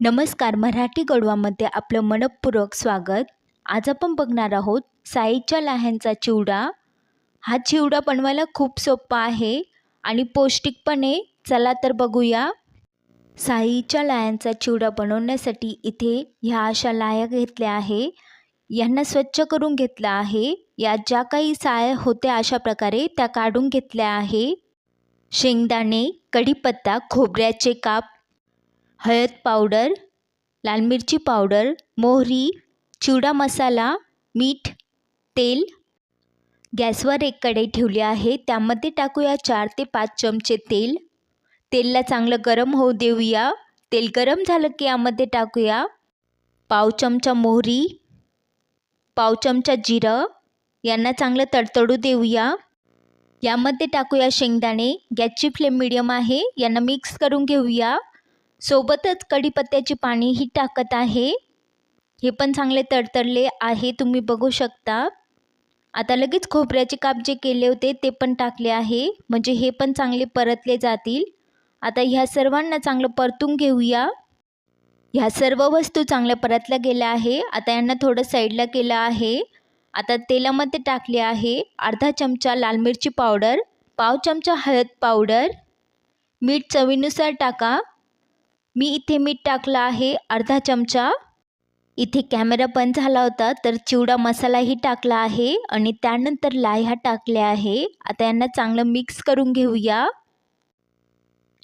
नमस्कार मराठी गडवामध्ये आपलं मनपूर्वक स्वागत. आज आपण बघणार आहोत साईच्या लाह्यांचा चिवडा. हा चिवडा बनवायला खूप सोपा आहे आणि पौष्टिक पण आहे चला तर बघूया. साईच्या लाह्यांचा चिवडा बनवण्यासाठी इथे ह्या अशा लाह्या घेतल्या आहे. यांना स्वच्छ करून घेतलं आहे. यात ज्या काही साया होत्या अशा प्रकारे त्या काढून घेतल्या आहे. शेंगदाणे कढीपत्ता खोबऱ्याचे काप हळद पावडर लाल मिरची पावडर मोहरी चिवडा मसाला मीठ तेल. गॅसवर एक कढई ठेवली आहे. त्यामध्ये टाकूया चार ते पाच चमचे तेल. तेलला चांगलं गरम होऊ देऊया. तेल गरम झालं की यामध्ये टाकूया पाव चमचा मोहरी पाव चमचा जिरं. यांना चांगलं तडतडू देऊया. यामध्ये टाकूया शेंगदाणे. गॅसची फ्लेम मिडियम आहे. यांना मिक्स करून घेऊया. सोबतच कढीपत्त्याची पाणीही टाकत आहे. हे पण चांगले तडतडले आहे तुम्ही बघू शकता. आता लगेच खोबऱ्याचे काप जे केले होते ते पण टाकले आहे. म्हणजे हे पण चांगले परतले जातील. आता ह्या सर्वांना चांगलं परतून घेऊया. ह्या सर्व वस्तू चांगल्या परतल्या गेल्या आहे. आता यांना थोडं साईडला केलं आहे. आता तेलामध्ये टाकले आहे. अर्धा चमचा लाल मिरची पावडर पाव चमचा हळद पावडर. मीठ चवीनुसार टाका. मी इथे मीठ टाकलं आहे अर्धा चमचा. इथे कॅमेरा बंद झाला होता तर चिवडा मसालाही टाकला आहे आणि त्यानंतर लाह्या टाकल्या आहे. आता यांना चांगलं मिक्स करून घेऊया.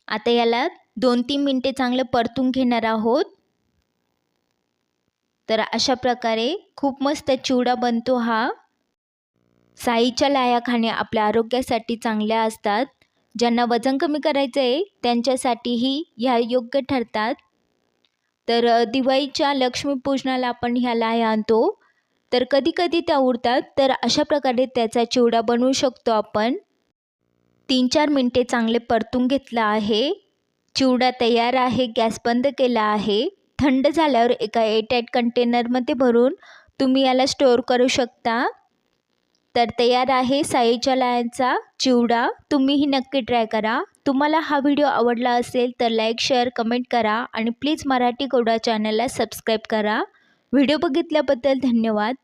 आता याला दोन तीन मिनटे चांगलं परतून घेणार आहोत. तर अशा प्रकारे खूप मस्त चिवडा बनतो हा. साईच्या लाया खाणे आपल्या आरोग्यासाठी चांगल्या असतात. ज्यांना वजन कमी करायचं आहे त्यांच्यासाठीही ह्या योग्य ठरतात. तर दिवाळीच्या लक्ष्मीपूजनाला आपण ह्या लाया आणतो. तर कधीकधी त्या उरतात. तर अशा प्रकारे त्याचा चिवडा बनवू शकतो आपण. तीन चार मिनटे चांगले परतून घेतलं आहे. चिवडा तयार आहे गॅस बंद केला आहे. थंड झाल्यावर एका एअरटाईट कंटेनरमध्ये भरून तुम्ही याला स्टोअर करू शकता. तर तयार आहे साईच्या लायांचा चिवडा. तुम्हीही नक्की ट्राय करा. तुम्हाला हा व्हिडिओ आवडला असेल तर लाईक शेअर कमेंट करा आणि प्लीज मराठी गोडा चॅनलला सबस्क्राईब करा. व्हिडिओ बघितल्याबद्दल धन्यवाद.